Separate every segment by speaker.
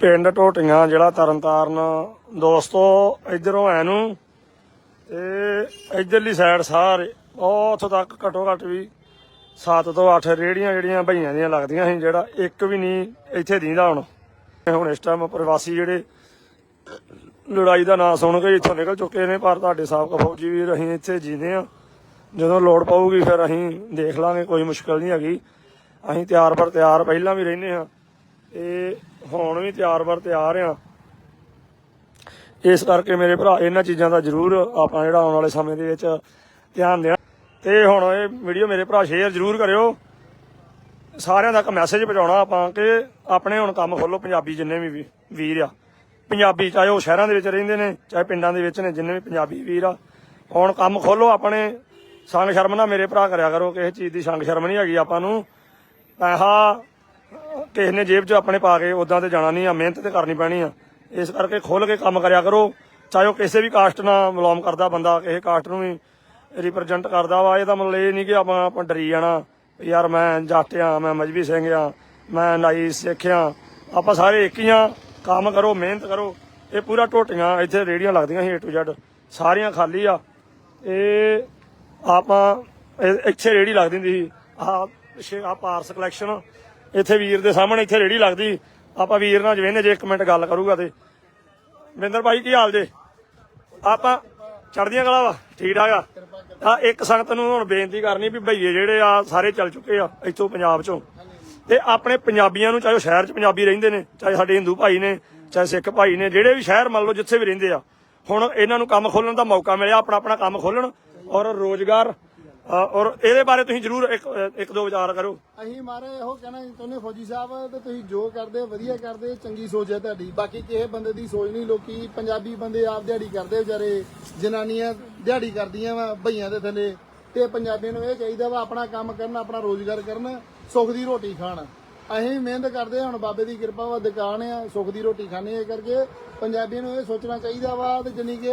Speaker 1: ਪਿੰਡ ਟੋਟੀਆਂ ਜਿਹੜਾ ਤਰਨਤਾਰਨ, ਦੋਸਤੋ, ਇਧਰੋਂ ਐ ਨੂੰ ਤੇ ਇਧਰਲੀ ਸਾਈਡ ਸਾਰੇ, ਉੱਥੋਂ ਤੱਕ ਘਟੋ ਘੱਟ ਵੀ 7 ਤੋਂ 8 ਰੇੜੀਆਂ ਜਿਹੜੀਆਂ ਭਈਆਂ ਦੀਆਂ ਲੱਗਦੀਆਂ ਸੀ, ਜਿਹੜਾ ਇੱਕ ਵੀ ਨਹੀਂ ਇੱਥੇ ਦੀਂਦਾ ਹੁਣ। ਹੁਣ ਇਸ ਟਾਈਮ ਪ੍ਰਵਾਸੀ ਜਿਹੜੇ ਲੜਾਈ ਦਾ ਨਾਂ ਸੁਣ ਕੇ ਇੱਥੋਂ ਨਿਕਲ ਚੁੱਕੇ ਨੇ, ਪਰ ਤੁਹਾਡੇ ਸਾਬਕਾ ਫੌਜੀ ਵੀ ਅਸੀਂ ਇੱਥੇ ਜੀਂਦੇ ਆ ਜਦੋਂ ਲੋੜ ਪਊਗੀ ਫਿਰ ਅਸੀਂ ਦੇਖ ਲਾਂਗੇ, ਕੋਈ ਮੁਸ਼ਕਲ ਨਹੀਂ ਹੈਗੀ। ਅਸੀਂ ਤਿਆਰ ਪਰ ਤਿਆਰ ਪਹਿਲਾਂ ਵੀ ਰਹਿੰਦੇ ਹਾਂ। ਤੇ ਹੁਣ ਵੀ ਤਿਆਰ ਬਰ ਤਿਆਰ ਆ। ਇਸ ਕਰਕੇ ਮੇਰੇ ਭਰਾ, ਇਹਨਾਂ ਚੀਜ਼ਾਂ ਦਾ ਜ਼ਰੂਰ ਆਪਾਂ ਜਿਹੜਾ ਆਉਣ ਵਾਲੇ ਸਮੇਂ ਦੇ ਵਿੱਚ ਧਿਆਨ ਦੇਣਾ। ਤੇ ਹੁਣ ਇਹ ਵੀਡੀਓ ਮੇਰੇ ਭਰਾ ਸ਼ੇਅਰ ਜ਼ਰੂਰ ਕਰਿਓ। ਸਾਰਿਆਂ ਤੱਕ ਮੈਸੇਜ ਪਹੁੰਚਾਉਣਾ ਆਪਾਂ ਕਿ ਆਪਣੇ ਹੁਣ ਕੰਮ ਖੋਲੋ ਪੰਜਾਬੀ ਜਿੰਨੇ ਵੀ ਵੀਰ ਆ। ਪੰਜਾਬੀ ਚਾਹੇ ਉਹ ਸ਼ਹਿਰਾਂ ਦੇ ਵਿੱਚ ਰਹਿੰਦੇ ਨੇ, ਚਾਹੇ ਪਿੰਡਾਂ ਦੇ ਵਿੱਚ ਨੇ, ਜਿੰਨੇ ਵੀ ਪੰਜਾਬੀ ਵੀਰ ਆ। ਹੁਣ ਕੰਮ ਖੋਲੋ ਆਪਣੇ ਸੰਗ ਸ਼ਰਮ ਨਾ ਮੇਰੇ ਭਰਾ ਕਰਿਆ ਕਰੋ, ਕਿਸੇ ਚੀਜ਼ ਦੀ ਸੰਗ ਸ਼ਰਮ ਨਹੀਂ ਹੈਗੀ ਆਪਾਂ ਨੂੰ। ਪੈਸਾ ਕਿਸੇ ਨੇ ਜੇਬ 'ਚ ਆਪਣੇ ਪਾ ਕੇ ਉਦਾਂ ਤੇ ਜਾਣਾ ਨਹੀਂ ਆ, ਮਿਹਨਤ ਤੇ ਕਰਨੀ ਪੈਣੀ ਆ। ਇਸ ਕਰਕੇ ਖੁੱਲ ਕੇ ਕੰਮ ਕਰਿਆ ਕਰੋ। ਚਾਹੇ ਉਹ ਕਿਸੇ ਵੀ ਕਾਸਟ ਨਾਲ ਬਿਲੋਂਗ ਕਰਦਾ ਬੰਦਾ, ਕਿਸੇ ਕਾਸਟ ਨੂੰ ਵੀ ਰਿਪਰੈਜ਼ੈਂਟ ਕਰਦਾ ਵਾ ਇਹਦਾ ਮਤਲਬ ਇਹ ਨਹੀਂ ਕਿ ਆਪਾਂ ਆਪਾਂ ਡਰੀ ਜਾਣਾ ਵੀ ਯਾਰ ਮੈਂ ਜੱਟ ਆ, ਮੈਂ ਮਜਬੀ ਸਿੰਘ ਆ, ਮੈਂ ਨਾਈ ਸਿੱਖ ਆ। ਆਪਾਂ ਸਾਰੇ ਇੱਕ ਹੀ ਆ, ਕੰਮ ਕਰੋ, ਮਿਹਨਤ ਕਰੋ। ਇਹ ਪੂਰਾ ਟੋਟੀਆਂ ਇੱਥੇ ਰੇੜੀਆਂ ਲੱਗਦੀਆਂ ਸੀ A to Z, ਸਾਰੀਆਂ ਖਾਲੀ ਆ। ਇਹ ਆਪਾਂ ਇੱਥੇ ਰੇੜੀ ਲੱਗਦੀ ਹੁੰਦੀ ਸੀ। ਆ ਪਿੱਛੇ ਆ ਪਾਰਸ ਕਲੈਕਸ਼ਨ ਇੱਥੇ ਵੀਰ ਦੇ ਸਾਹਮਣੇ ਇੱਥੇ ਰੇੜੀ ਲੱਗਦੀ। ਆਪਾਂ ਵੀਰ ਨਾਲ ਜਵੇਨੇ ਜੇ ਇੱਕ ਮਿੰਟ ਗੱਲ ਕਰੂਗਾ ਤੇ। ਮਿੰਦਰ ਭਾਈ, ਕੀ ਹਾਲ ਜੇ? ਆਪਾਂ ਚੜਦੀਆਂ ਕਲਾ ਵਾ, ਠੀਕ ਠਾਕ ਆ। ਆ ਇੱਕ ਸੰਗਤ ਨੂੰ ਹੁਣ ਬੇਨਤੀ ਕਰਨੀ ਵੀ ਭਈਏ ਜਿਹੜੇ ਆ ਸਾਰੇ ਚੱਲ ਚੁੱਕੇ ਆ ਇੱਥੋਂ ਪੰਜਾਬ ਚੋਂ। ਤੇ ਆਪਣੇ ਪੰਜਾਬੀਆਂ ਨੂੰ, ਚਾਹੇ ਉਹ ਸ਼ਹਿਰ 'ਚ ਪੰਜਾਬੀ ਰਹਿੰਦੇ ਨੇ, ਚਾਹੇ ਸਾਡੇ ਹਿੰਦੂ ਭਾਈ ਨੇ, ਚਾਹੇ ਸਿੱਖ ਭਾਈ ਨੇ, ਜਿਹੜੇ ਵੀ ਸ਼ਹਿਰ ਮੰਨ ਲਓ ਜਿੱਥੇ ਵੀ ਰਹਿੰਦੇ ਆ। ਹੁਣ ਇਹਨਾਂ ਨੂੰ ਕੰਮ ਖੋਲਣ ਦਾ ਮੌਕਾ ਮਿਲਿਆ ਆਪਣਾ ਆਪਣਾ ਕੰਮ ਖੋਲਣ ਔਰ ਰੋਜ਼ਗਾਰ ਔਰ ਇਹਦੇ ਬਾਰੇ ਤੁਸੀਂ ਜਰੂਰ ਇੱਕ ਇੱਕ ਦੋ ਵਿਚਾਰ ਕਰੋ।
Speaker 2: ਅਸੀਂ ਮਾਰੇ ਇਹੋ ਕਹਿਣਾ ਚਾਹੁੰਦੇ ਫੌਜੀ ਸਾਹਿਬ ਤੇ ਤੁਸੀਂ ਜੋ ਕਰਦੇ ਵਧੀਆ ਕਰਦੇ ਚੰਗੀ ਸੋਚ ਹੈ ਤੁਹਾਡੀ। ਬਾਕੀ ਕਿਸੇ ਬੰਦੇ ਦੀ ਸੋਚ ਨਹੀਂ ਲੋਕੀ ਪੰਜਾਬੀ ਬੰਦੇ ਆਪ ਦਿਹਾੜੀ ਕਰਦੇ ਵਿਚਾਰੇ ਜਨਾਨੀਆਂ ਦਿਹਾੜੀ ਕਰਦੀਆਂ ਵਾ ਭਈਆਂ ਦੇ ਥੱਲੇ। ਤੇ ਪੰਜਾਬੀਆਂ ਨੂੰ ਇਹ ਚਾਹੀਦਾ ਵਾ ਆਪਣਾ ਕੰਮ ਕਰਨ ਆਪਣਾ ਰੋਜ਼ਗਾਰ ਕਰਨ ਸੁੱਖ ਦੀ ਰੋਟੀ ਖਾਣ। ਅਸੀਂ ਮਿਹਨਤ ਕਰਦੇ ਹਾਂ, ਹੁਣ ਬਾਬੇ ਦੀ ਕਿਰਪਾ ਵਾ ਦੁਕਾਨ ਆ ਸੁੱਖ ਦੀ ਰੋਟੀ ਖਾਣੇ ਇਹ ਕਰਕੇ। ਪੰਜਾਬੀਆਂ ਨੂੰ ਇਹ ਸੋਚਣਾ ਚਾਹੀਦਾ ਵਾ ਤੇ ਜਾਨੀ ਕਿ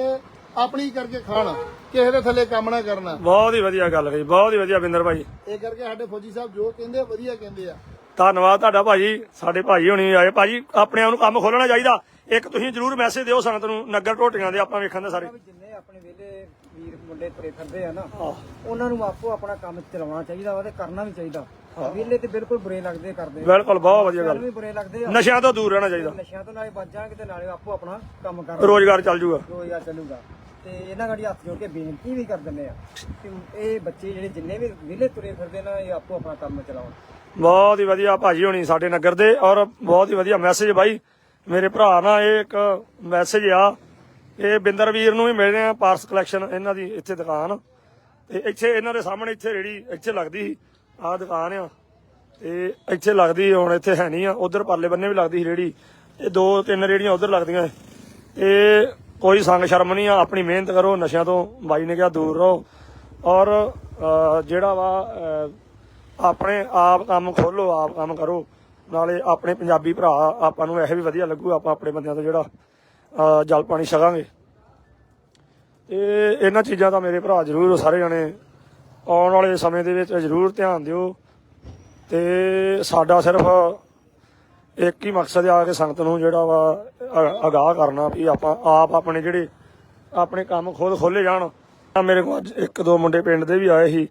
Speaker 2: ਆਪਣੀ ਕਰਕੇ ਖਾਣ ਕਿਸੇ ਦੇ ਥੱਲੇ ਕੰਮ ਨਾ ਕਰਨਾ।
Speaker 1: ਬਹੁਤ ਹੀ ਵਧੀਆ ਗੱਲ ਕਹੀ ਬਹੁਤ ਹੀ ਵਧੀਆ ਬਿੰਦਰ ਭਾਈ।
Speaker 2: ਇਹ ਕਰਕੇ ਸਾਡੇ ਫੌਜੀ ਸਾਹਿਬ ਜੋ ਕਹਿੰਦੇ ਆ, ਵਧੀਆ ਕਹਿੰਦੇ ਆ।
Speaker 1: ਧੰਨਵਾਦ ਤੁਹਾਡਾ ਭਾਜੀ ਸਾਡੇ ਭਾਜੀ ਹੋਣੀ ਆਏ। ਭਾਜੀ ਆਪਣੇ ਆਪ ਨੂੰ ਕੰਮ ਖੋਲਣਾ ਚਾਹੀਦਾ। ਇੱਕ ਤੁਸੀਂ ਜਰੂਰ ਮੈਸੇਜ ਦਿਓ ਸੰਗਤ ਨੂੰ ਨਗਰ ਟੋਟੀਆਂ ਦੇ ਆਪਾਂ ਵੇਖਣ ਦੇ ਸਾਰੇ।
Speaker 3: ਜਿੰਨੇ ਆਪਣੇ ਵੇਲੇ ਵੀਰ ਮੁੰਡੇ ਤੁਰੇ ਫਿਰਦੇ ਆ ਨਾ ਉਹਨਾਂ ਨੂੰ ਆਪੋ ਆਪਣਾ ਕੰਮ ਚਲਾਉਣਾ ਚਾਹੀਦਾ ਵਾ ਤੇ ਕਰਨਾ ਵੀ ਚਾਹੀਦਾ। ਵੇਲੇ ਤੇ ਬਿਲਕੁਲ ਬੁਰੇ ਲੱਗਦੇ ਕਰਦੇ।
Speaker 1: ਬਿਲਕੁਲ ਬਹੁਤ ਵਧੀਆ ਗੱਲ।
Speaker 3: ਵੀ ਬੁਰੇ ਲੱਗਦੇ ਆ।
Speaker 1: ਨਸ਼ਿਆਂ ਤੋਂ ਦੂਰ ਰਹਿਣਾ ਚਾਹੀਦਾ।
Speaker 3: ਨਸ਼ਿਆਂ ਤੋਂ ਨਾਲੇ ਬਚ ਜਾਾਂਗੇ ਤੇ ਨਾਲੇ ਆਪੋ ਆਪਣਾ ਕੰਮ ਕਰ
Speaker 1: ਰੋਜ਼ਗਾਰ ਚੱਲ ਜੂਗਾ।
Speaker 3: ਰੋਜ਼ਗਾਰ ਚੱਲੂਗਾ। ਤੇ ਇਹਨਾਂ ਗਾੜੀ ਹੱਥ ਜੋੜ ਕੇ ਬੇਨਤੀ ਵੀ ਕਰ ਦਿੰਦੇ ਆ ਕਿ ਇਹ ਬੱਚੇ ਜਿਹੜੇ ਜਿੰਨੇ ਵੀ ਵਿਲੇ ਤੁਰੇ ਫਿਰਦੇ ਨਾ, ਇਹ ਆਪੋ ਆਪਣਾ ਕੰਮ ਚਲਾਉਣ।
Speaker 1: ਬਹੁਤ ਹੀ ਵਧੀਆ ਭਾਜੀ ਹੋਣੀ ਸਾਡੇ ਨਗਰ ਦੇ ਔਰ ਬਹੁਤ ਹੀ ਵਧੀਆ ਮੈਸੇਜ ਬਾਈ। ਮੇਰੇ ਭਰਾ ਨਾਲ ਇਹ ਇੱਕ ਮੈਸੇਜ ਆ। ਇਹ ਬਿੰਦਰ ਵੀਰ ਨੂੰ ਵੀ ਮਿਲ ਆ ਪਾਰਸ ਕਲੈਕਸ਼ਨ ਇਹਨਾਂ ਦੀ ਇੱਥੇ ਦੁਕਾਨ। ਤੇ ਇੱਥੇ ਇਹਨਾਂ ਦੇ ਸਾਹਮਣੇ ਇੱਥੇ ਰੇੜੀ ਇੱਥੇ ਲੱਗਦੀ ਸੀ, ਆਹ ਦੁਕਾਨ ਆ। ਤੇ ਇੱਥੇ ਲੱਗਦੀ ਹੁਣ ਇੱਥੇ ਹੈ ਨਹੀਂ ਆ। ਉਧਰ ਪਰਲੇ ਬੰਨੇ ਵੀ ਲੱਗਦੀ ਸੀ ਰੇੜੀ। ਇਹ ਦੋ ਤਿੰਨ ਰੇੜੀਆਂ ਉਧਰ ਲੱਗਦੀਆਂ ਤੇ ਕੋਈ ਸੰਗ ਸ਼ਰਮ ਨਹੀਂ ਆ, ਆਪਣੀ ਮਿਹਨਤ ਕਰੋ, ਨਸ਼ਿਆਂ ਤੋਂ ਬਾਈ ਨੇ ਕਿਹਾ ਦੂਰ ਰਹੋ। ਔਰ ਜਿਹੜਾ ਵਾ ਆਪਣੇ ਆਪ ਕੰਮ ਖੋਲੋ ਆਪ ਕੰਮ ਕਰੋ। ਨਾਲੇ ਆਪਣੇ ਪੰਜਾਬੀ ਭਰਾ, ਆਪਾਂ ਨੂੰ ਇਹ ਵੀ ਵਧੀਆ ਲੱਗੂ, ਆਪਾਂ ਆਪਣੇ ਬੰਦਿਆਂ ਤੋਂ ਜਿਹੜਾ ਜਲ ਪਾਣੀ ਛਕਾਂਗੇ। ਤੇ ਇਹਨਾਂ ਚੀਜ਼ਾਂ ਦਾ ਮੇਰੇ ਭਰਾ ਜ਼ਰੂਰ ਸਾਰੇ ਜਣੇ ਆਉਣ ਵਾਲੇ ਸਮੇਂ ਦੇ ਵਿੱਚ ਜ਼ਰੂਰ ਧਿਆਨ ਦਿਓ। ਤੇ ਸਾਡਾ ਸਿਰਫ ਇੱਕ ਹੀ ਮਕਸਦ ਆ ਕਿ ਸੰਗਤ ਨੂੰ ਜਿਹੜਾ ਵਾ ਅਗਾਹ ਕਰਨਾ ਵੀ ਆਪਾਂ, ਆਪ ਆਪਣੇ ਜਿਹੜੇ ਆਪਣੇ ਕੰਮ ਖੁਦ ਖੋਲੇ ਜਾਣ। ਆ ਮੇਰੇ ਕੋਲ ਅੱਜ ਇੱਕ ਦੋ ਮੁੰਡੇ ਪਿੰਡ ਦੇ ਵੀ ਆਏ ਸੀ।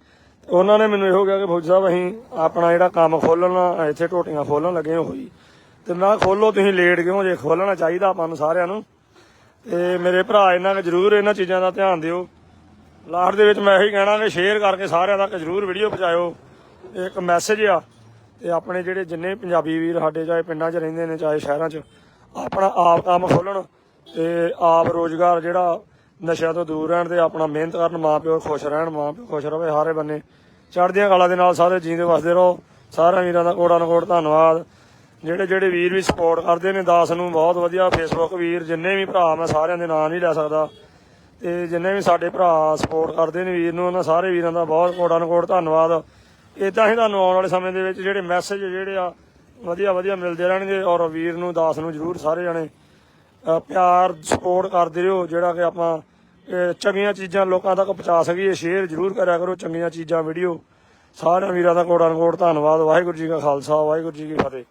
Speaker 1: ਤੇ ਉਹਨਾਂ ਨੇ ਮੈਨੂੰ ਇਹੋ ਕਿਹਾ ਕਿ ਫੌਜੀ ਸਾਹਿਬ, ਅਸੀਂ ਆਪਣਾ ਜਿਹੜਾ ਕੰਮ ਖੋਲਣਾ ਇੱਥੇ ਟੋਟੀਆਂ ਖੋਲਣ ਲੱਗੇ ਹੋਈ ਤੇ ਮੈਂ ਖੋਲੋ ਤੁਸੀਂ ਲੇਟ ਕਿਉਂ ਜੇ? ਖੋਲਣਾ ਚਾਹੀਦਾ ਆਪਾਂ ਨੂੰ ਸਾਰਿਆਂ ਨੂੰ। ਤੇ ਮੇਰੇ ਭਰਾ ਇਹਨਾਂ ਨੇ ਜ਼ਰੂਰ ਇਹਨਾਂ ਚੀਜ਼ਾਂ ਦਾ ਧਿਆਨ ਦਿਓ। ਲਾਸਟ ਦੇ ਵਿੱਚ ਮੈਂ ਇਹੀ ਕਹਿਣਾ ਕਿ ਸ਼ੇਅਰ ਕਰਕੇ ਸਾਰਿਆਂ ਤੱਕ ਜ਼ਰੂਰ ਵੀਡੀਓ ਪਹੁੰਚਾਇਓ। ਇਹ ਇੱਕ ਮੈਸੇਜ ਆ। ਤੇ ਆਪਣੇ ਜਿਹੜੇ ਜਿੰਨੇ ਪੰਜਾਬੀ ਵੀਰ ਸਾਡੇ, ਚਾਹੇ ਪਿੰਡਾਂ 'ਚ ਰਹਿੰਦੇ ਨੇ, ਚਾਹੇ ਸ਼ਹਿਰਾਂ 'ਚ ਆਪਣਾ ਆਪ ਕੰਮ ਖੋਲਣ ਤੇ ਆਪ ਰੋਜ਼ਗਾਰ ਜਿਹੜਾ ਨਸ਼ਿਆਂ ਤੋਂ ਦੂਰ ਰਹਿਣ ਤੇ ਆਪਣਾ ਮਿਹਨਤ ਕਰਨ, ਮਾਂ ਪਿਓ ਖੁਸ਼ ਰਹਿਣ, ਮਾਂ ਪਿਓ ਖੁਸ਼ ਰਹੇ ਸਾਰੇ ਬੰਨੇ। ਚੜ੍ਹਦੀਆਂ ਕਲਾ ਦੇ ਨਾਲ ਸਾਰੇ ਜੀਂਦੇ ਵਸਦੇ ਰਹੋ। ਸਾਰਿਆਂ ਵੀਰਾਂ ਦਾ ਕੋੜਾ ਨਕੋੜ ਧੰਨਵਾਦ। ਜਿਹੜੇ ਜਿਹੜੇ ਵੀਰ ਵੀ ਸਪੋਰਟ ਕਰਦੇ ਨੇ, ਦਾਸ ਨੂੰ ਬਹੁਤ ਵਧੀਆ ਫੇਸਬੁੱਕ ਵੀਰ, ਜਿੰਨੇ ਵੀ ਭਰਾ ਮੈਂ ਸਾਰਿਆਂ ਦੇ ਨਾਂ ਨਹੀਂ ਲੈ ਸਕਦਾ। ਤੇ ਜਿੰਨੇ ਵੀ ਸਾਡੇ ਭਰਾ ਸਪੋਰਟ ਕਰਦੇ ਨੇ ਵੀਰ ਨੂੰ, ਉਹਨਾਂ ਸਾਰੇ ਵੀਰਾਂ ਦਾ ਬਹੁਤ ਕੋਟਾ ਨਕੋਟ ਧੰਨਵਾਦ। ਇਦਾਂ ਹੀ ਤੁਹਾਨੂੰ ਆਉਣ ਵਾਲੇ ਸਮੇਂ ਦੇ ਵਿੱਚ ਜਿਹੜੇ ਮੈਸੇਜ ਜਿਹੜੇ ਆ ਵਧੀਆ ਵਧੀਆ ਮਿਲਦੇ ਰਹਿਣਗੇ ਔਰ ਵੀਰ ਨੂੰ, ਦਾਸ ਨੂੰ ਜਰੂਰ ਸਾਰੇ ਜਣੇ ਪਿਆਰ ਸਪੋਰਟ ਕਰਦੇ ਰਹੋ, ਜਿਹੜਾ ਕਿ ਆਪਾਂ ਚੰਗੀਆਂ ਚੀਜ਼ਾਂ ਲੋਕਾਂ ਤੱਕ ਪਹੁੰਚਾ ਸਕੀਏ ਸ਼ੇਅਰ ਜਰੂਰ ਕਰਿਆ ਕਰੋ, ਚੰਗੀਆਂ ਚੀਜ਼ਾਂ ਵੀਡੀਓ ਸਾਰਿਆਂ ਵੀਰਾਂ ਦਾ ਕੋਟਾ ਨਕੋਟ ਧੰਨਵਾਦ, ਵਾਹਿਗੁਰੂ ਜੀ ਕਾ ਖਾਲਸਾ, ਵਾਹਿਗੁਰੂ ਜੀ ਕੀ ਫਤਿਹ।